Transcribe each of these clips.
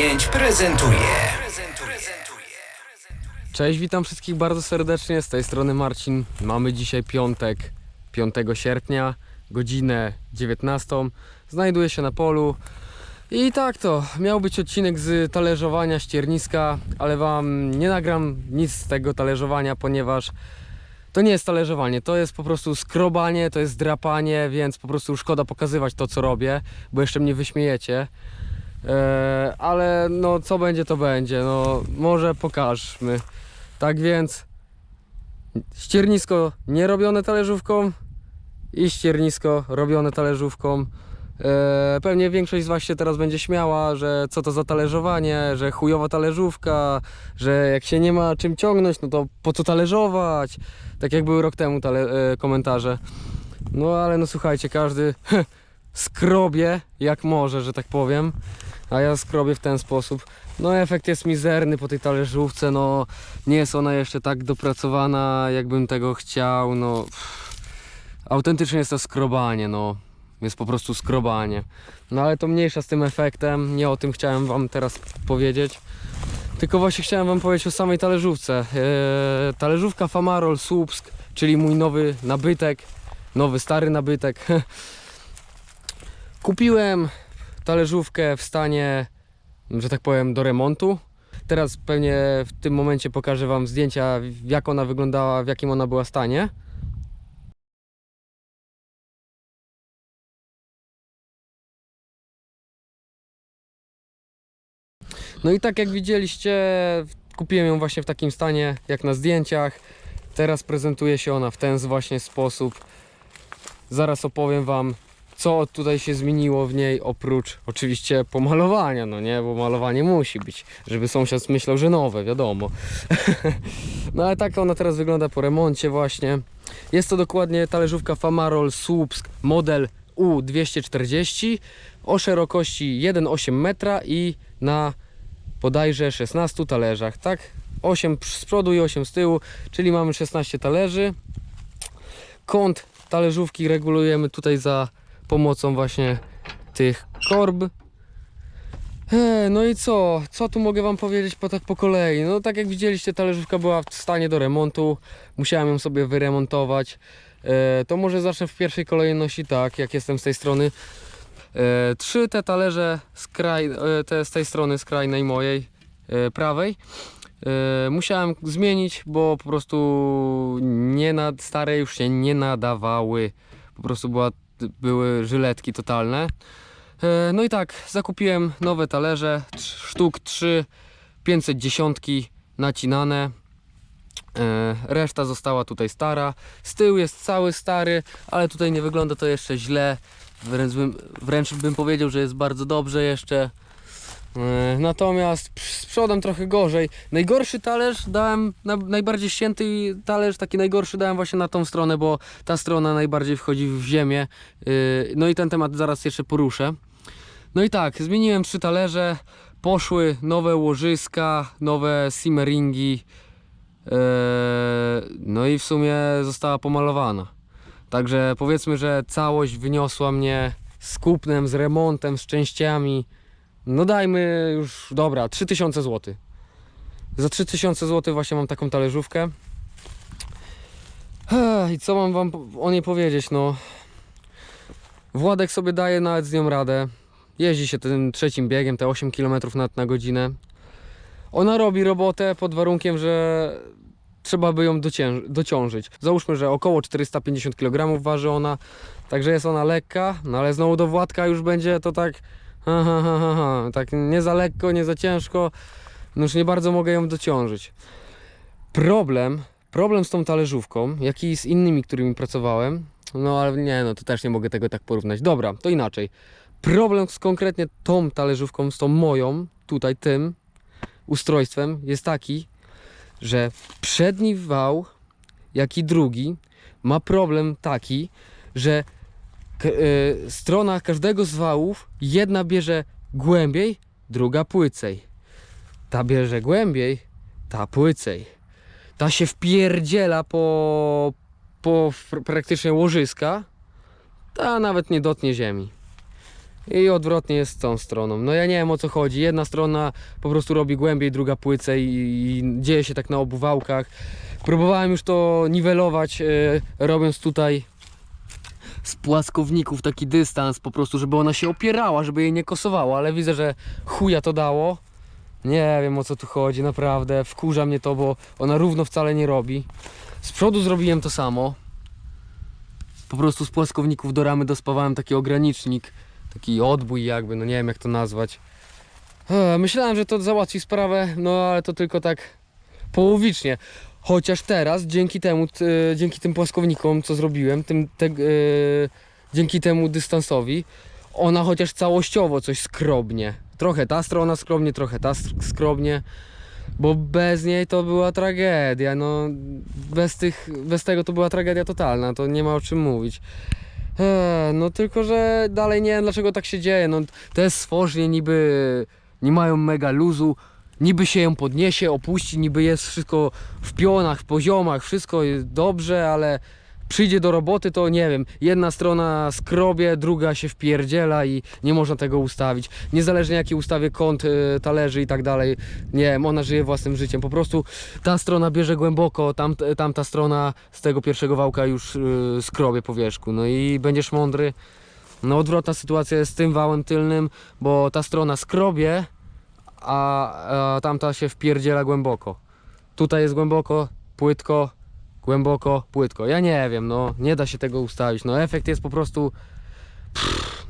Marcinek z 55 prezentuje. Cześć, witam wszystkich bardzo serdecznie. Z tej strony Marcin. Mamy dzisiaj piątek, 5 sierpnia, godzinę 19. Znajduję się na polu. I tak to, miał być odcinek z talerzowania ścierniska, ale Wam nie nagram nic z tego talerzowania, ponieważ to nie jest talerzowanie, to jest po prostu skrobanie, to jest drapanie, więc po prostu szkoda pokazywać to, co robię, bo jeszcze mnie wyśmiejecie. Eee, ale no co będzie to będzie, no może pokażmy. Tak więc ściernisko nie robione talerzówką i ściernisko robione talerzówką. Eee, pewnie większość z Was się teraz będzie śmiała, że co to za talerzowanie, że chujowa talerzówka, że jak się nie ma czym ciągnąć, no to po co talerzować? Tak jak były rok temu tale- e, komentarze. No ale no słuchajcie, każdy skrobie jak może, że tak powiem. A ja skrobię w ten sposób. No efekt jest mizerny po tej talerzówce, no nie jest ona jeszcze tak dopracowana, jakbym tego chciał, no pff. autentycznie jest to skrobanie, no jest po prostu skrobanie. No ale to mniejsza z tym efektem, nie o tym chciałem wam teraz powiedzieć. Tylko właśnie chciałem wam powiedzieć o samej talerzówce. Eee, talerzówka Famarol Słupsk, czyli mój nowy nabytek, nowy stary nabytek. Kupiłem talerzówkę w stanie, że tak powiem, do remontu. Teraz pewnie w tym momencie pokażę Wam zdjęcia, jak ona wyglądała, w jakim ona była stanie. No i tak jak widzieliście, kupiłem ją właśnie w takim stanie, jak na zdjęciach. Teraz prezentuje się ona w ten właśnie sposób. Zaraz opowiem Wam, co tutaj się zmieniło w niej, oprócz oczywiście pomalowania, no nie, bo malowanie musi być, żeby sąsiad myślał, że nowe, wiadomo. no ale tak ona teraz wygląda po remoncie właśnie. Jest to dokładnie talerzówka Famarol Słupsk model U240 o szerokości 1,8 metra i na bodajże 16 talerzach, tak? 8 z przodu i 8 z tyłu, czyli mamy 16 talerzy. Kąt talerzówki regulujemy tutaj za pomocą właśnie tych korb. E, No i co? Co tu mogę Wam powiedzieć po, tak po kolei? No tak jak widzieliście, talerzówka była w stanie do remontu. Musiałem ją sobie wyremontować. E, To może zacznę w pierwszej kolejności tak, jak jestem z tej strony. E, Trzy te talerze z, te, z tej strony skrajnej mojej, prawej. Musiałem zmienić, bo po prostu nie nad, stare już się nie nadawały. Po prostu była były żyletki totalne. E, No i tak, zakupiłem nowe talerze, sztuk 3, 510 nacinane. E, Reszta została tutaj stara. Z tyłu jest cały stary, ale tutaj nie wygląda to jeszcze źle. Wręcz bym, wręcz bym powiedział, że jest bardzo dobrze jeszcze. E, Natomiast z przodem trochę gorzej. Najgorszy talerz dałem, na, najbardziej ścięty talerz, taki najgorszy dałem właśnie na tą stronę, bo ta strona najbardziej wchodzi w ziemię. Yy, No i ten temat zaraz jeszcze poruszę. No i tak, zmieniłem trzy talerze, poszły nowe łożyska, nowe simmeringi. Yy, No i w sumie została pomalowana. Także powiedzmy, że całość wyniosła mnie z kupnem, z remontem, z częściami. No dajmy już, dobra, 3000 zł. Za 3000 zł właśnie mam taką talerzówkę. I co mam wam o niej powiedzieć, no. Władek sobie daje nawet z nią radę. Jeździ się tym trzecim biegiem, te 8 km na, na godzinę. Ona robi robotę pod warunkiem, że trzeba by ją dociążyć. Załóżmy, że około 450 kg waży ona, także jest ona lekka, no ale znowu do Władka już będzie to tak Ha, ha, ha, ha. Tak nie za lekko, nie za ciężko. No już nie bardzo mogę ją dociążyć. Problem, problem z tą talerzówką, jak i z innymi, którymi pracowałem, no ale nie, no to też nie mogę tego tak porównać. Dobra, to inaczej. Problem z konkretnie tą talerzówką, z tą moją, tutaj tym ustrojstwem jest taki, że przedni wał, jak i drugi ma problem taki, że y, strona każdego z wałów, jedna bierze głębiej, druga płycej. Ta bierze głębiej, ta płycej. Ta się wpierdziela po, po pr- praktycznie łożyska, ta nawet nie dotknie ziemi. I odwrotnie jest z tą stroną. No ja nie wiem o co chodzi. Jedna strona po prostu robi głębiej, druga płycej i, i dzieje się tak na obu wałkach. Próbowałem już to niwelować, yy, robiąc tutaj z płaskowników taki dystans po prostu, żeby ona się opierała, żeby jej nie kosowała, ale widzę, że chuja to dało. Nie wiem o co tu chodzi, naprawdę. Wkurza mnie to, bo ona równo wcale nie robi. Z przodu zrobiłem to samo. Po prostu z płaskowników do ramy dospawałem taki ogranicznik, taki odbój jakby, no nie wiem jak to nazwać. Myślałem, że to załatwi sprawę, no ale to tylko tak połowicznie. Chociaż teraz, dzięki temu, t, dzięki tym płaskownikom, co zrobiłem, tym, te, e, dzięki temu dystansowi, ona chociaż całościowo coś skrobnie. Trochę ta strona skrobnie, trochę ta sk- skrobnie, bo bez niej to była tragedia. No, bez, tych, bez tego to była tragedia totalna, to nie ma o czym mówić. Eee, no tylko, że dalej nie wiem dlaczego tak się dzieje. No, te stworzenie niby nie mają mega luzu, niby się ją podniesie, opuści, niby jest wszystko w pionach, w poziomach, wszystko jest dobrze, ale przyjdzie do roboty, to nie wiem, jedna strona skrobie, druga się wpierdziela i nie można tego ustawić. Niezależnie jaki ustawię kąt y, talerzy i tak dalej, nie wiem, ona żyje własnym życiem. Po prostu ta strona bierze głęboko, tam, tamta strona z tego pierwszego wałka już y, skrobie po wierzchu. No i będziesz mądry. No odwrotna sytuacja jest z tym wałem tylnym, bo ta strona skrobie, a, a tamta się wpierdziela głęboko. Tutaj jest głęboko, płytko, głęboko, płytko. Ja nie wiem, no nie da się tego ustawić. No efekt jest po prostu. Pff,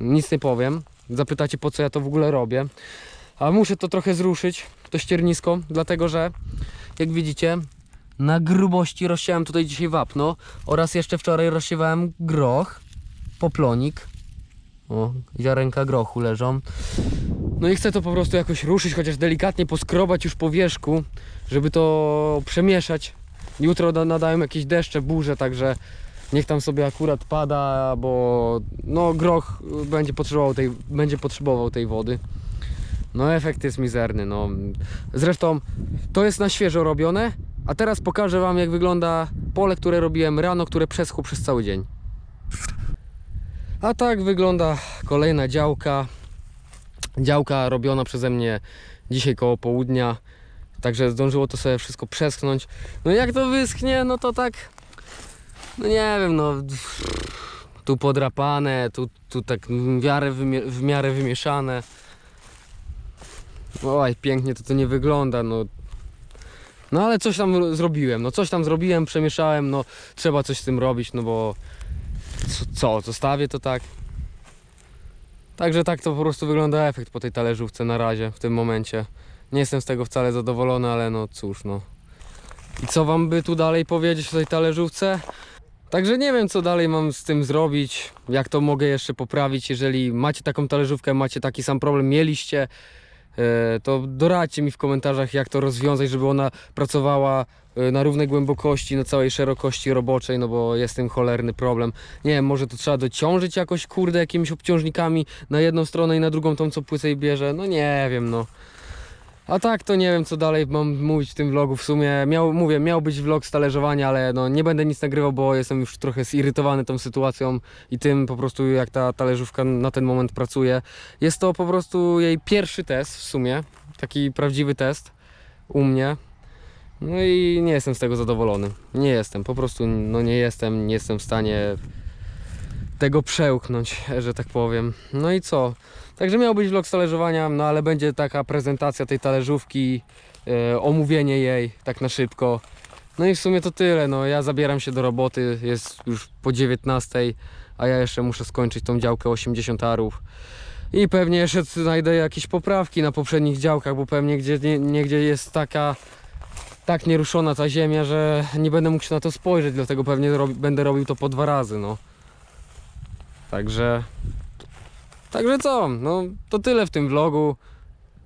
nic nie powiem. Zapytacie po co ja to w ogóle robię. A muszę to trochę zruszyć, to ściernisko, dlatego że jak widzicie, na grubości rozsiałem tutaj dzisiaj wapno oraz jeszcze wczoraj rozsiewałem groch, poplonik. O, ziarenka grochu leżą. No i chcę to po prostu jakoś ruszyć, chociaż delikatnie poskrobać już po wierzchu, żeby to przemieszać. Jutro da- nadają jakieś deszcze, burze, także niech tam sobie akurat pada, bo no groch będzie potrzebował tej, będzie potrzebował tej wody. No efekt jest mizerny, no. Zresztą to jest na świeżo robione, a teraz pokażę wam jak wygląda pole, które robiłem rano, które przeschło przez cały dzień. A tak wygląda kolejna działka. Działka robiona przeze mnie dzisiaj koło południa. Także zdążyło to sobie wszystko przeschnąć. No jak to wyschnie, no to tak. No nie wiem, no. Tu podrapane, tu, tu tak w miarę, w miarę wymieszane. Oj, pięknie to to nie wygląda, no. No ale coś tam zrobiłem, no coś tam zrobiłem, przemieszałem, no trzeba coś z tym robić, no bo co, co zostawię to tak. Także tak to po prostu wygląda efekt po tej talerzówce na razie, w tym momencie. Nie jestem z tego wcale zadowolony, ale no cóż, no. I co wam by tu dalej powiedzieć o tej talerzówce? Także nie wiem, co dalej mam z tym zrobić, jak to mogę jeszcze poprawić. Jeżeli macie taką talerzówkę, macie taki sam problem, mieliście, to doradźcie mi w komentarzach, jak to rozwiązać, żeby ona pracowała e, na równej głębokości, na całej szerokości roboczej, no bo jest tym cholerny problem. Nie wiem, może to trzeba dociążyć jakoś, kurde, jakimiś obciążnikami na jedną stronę i na drugą tą, co płycej bierze. No nie wiem, no. A tak to nie wiem co dalej mam mówić w tym vlogu w sumie. Miał, mówię, miał być vlog z ale no nie będę nic nagrywał, bo jestem już trochę zirytowany tą sytuacją i tym po prostu jak ta talerzówka na ten moment pracuje. Jest to po prostu jej pierwszy test w sumie, taki prawdziwy test u mnie. No i nie jestem z tego zadowolony. Nie jestem, po prostu no nie jestem, nie jestem w stanie tego przełknąć, że tak powiem. No i co? Także miał być vlog z talerzowania, no ale będzie taka prezentacja tej talerzówki, e, omówienie jej tak na szybko. No i w sumie to tyle, no ja zabieram się do roboty, jest już po 19, a ja jeszcze muszę skończyć tą działkę 80 arów. I pewnie jeszcze znajdę jakieś poprawki na poprzednich działkach, bo pewnie gdzie, nie, niegdzie jest taka tak nieruszona ta ziemia, że nie będę mógł się na to spojrzeć, dlatego pewnie robi, będę robił to po dwa razy, no. Także Także co, no to tyle w tym vlogu.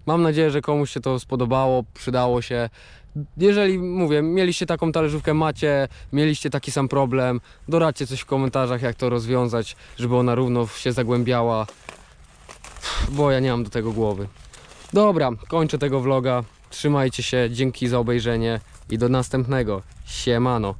Mam nadzieję, że komuś się to spodobało, przydało się. Jeżeli mówię, mieliście taką talerzówkę, macie, mieliście taki sam problem, doradźcie coś w komentarzach, jak to rozwiązać, żeby ona równo się zagłębiała, bo ja nie mam do tego głowy. Dobra, kończę tego vloga. Trzymajcie się, dzięki za obejrzenie i do następnego. Siemano.